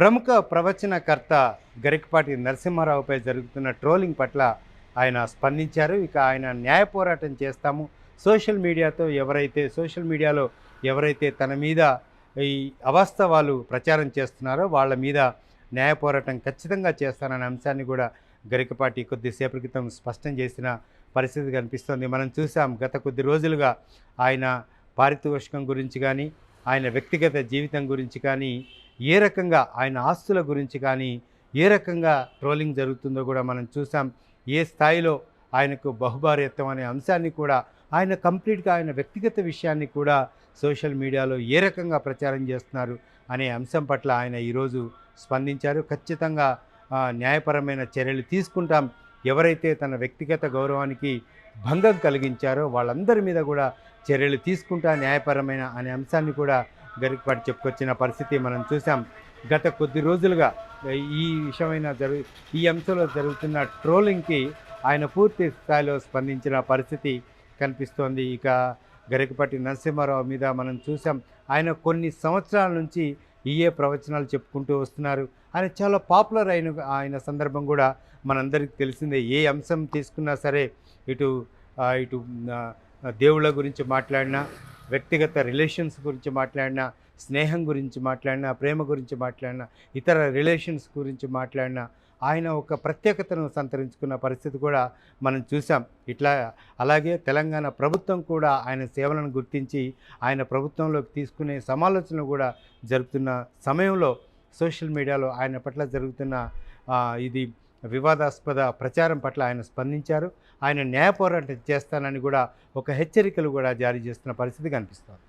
ప్రముఖ ప్రవచనకర్త గరికపాటి నరసింహారావుపై జరుగుతున్న ట్రోలింగ్ పట్ల ఆయన స్పందించారు. ఇక ఆయన న్యాయ పోరాటం చేస్తాము. సోషల్ మీడియాతో ఎవరైతే సోషల్ మీడియాలో ఎవరైతే తన మీద ఈ అవాస్తవాలు ప్రచారం చేస్తున్నారో వాళ్ళ మీద న్యాయ పోరాటం ఖచ్చితంగా చేస్తాననే అంశాన్ని కూడా గరికపాటి కొద్దిసేపటి క్రితం స్పష్టం చేసిన పరిస్థితి కనిపిస్తోంది. మనం చూసాం గత కొద్ది రోజులుగా ఆయన పారితోషికం గురించి కానీ ఆయన వ్యక్తిగత జీవితం గురించి కానీ ఏ రకంగా ఆయన ఆస్తుల గురించి కానీ ఏ రకంగా ట్రోలింగ్ జరుగుతుందో కూడా మనం చూసాం. ఏ స్థాయిలో ఆయనకు బహుభార్యత్వం అనే అంశాన్ని కూడా ఆయన కంప్లీట్గా ఆయన వ్యక్తిగత విషయాన్ని కూడా సోషల్ మీడియాలో ఏ రకంగా ప్రచారం చేస్తున్నారు అనే అంశం పట్ల ఆయన ఈరోజు స్పందించారు. ఖచ్చితంగా న్యాయపరమైన చర్యలు తీసుకుంటాం. ఎవరైతే తన వ్యక్తిగత గౌరవానికి భంగం కలిగించారో వాళ్ళందరి మీద కూడా చర్యలు తీసుకుంటా న్యాయపరమైన అనే అంశాన్ని కూడా గరికపాటి చెప్పుకొచ్చిన పరిస్థితి మనం చూసాం గత కొద్ది రోజులుగా ఈ విషయమైన జరుగు ఈ అంశంలో జరుగుతున్న ట్రోలింగ్కి ఆయన పూర్తి స్థాయిలో స్పందించిన పరిస్థితి కనిపిస్తోంది. ఇక గరికపాటి నరసింహారావు మీద మనం చూసాం ఆయన కొన్ని సంవత్సరాల నుంచి ఈఏ ప్రవచనాలు చెప్పుకుంటూ వస్తున్నారు. ఆయన చాలా పాపులర్ అయిన ఆయన సందర్భం కూడా మనందరికీ తెలిసిందే. ఏ అంశం తీసుకున్నా సరే ఇటు ఇటు దేవుళ్ళ గురించి మాట్లాడినా వ్యక్తిగత రిలేషన్స్ గురించి మాట్లాడినా స్నేహం గురించి మాట్లాడినా ప్రేమ గురించి మాట్లాడినా ఇతర రిలేషన్స్ గురించి మాట్లాడినా ఆయన ఒక ప్రత్యేకతను సంతరించుకున్న పరిస్థితి కూడా మనం చూసాం ఇట్లా అలాగే తెలంగాణ ప్రభుత్వం కూడా ఆయన సేవలను గుర్తించి ఆయన ప్రభుత్వంలోకి తీసుకునే సమాలోచనలు కూడా జరుపుతున్న సమయంలో సోషల్ మీడియాలో ఆయన పట్ల జరుగుతున్న ఇది వివాదాస్పద ప్రచారం పట్ల ఆయన స్పందించారు. ఆయన న్యాయ పోరాటం చేస్తానని కూడా ఒక హెచ్చరికలు కూడా జారీ చేస్తున్న పరిస్థితి కనిపిస్తోంది.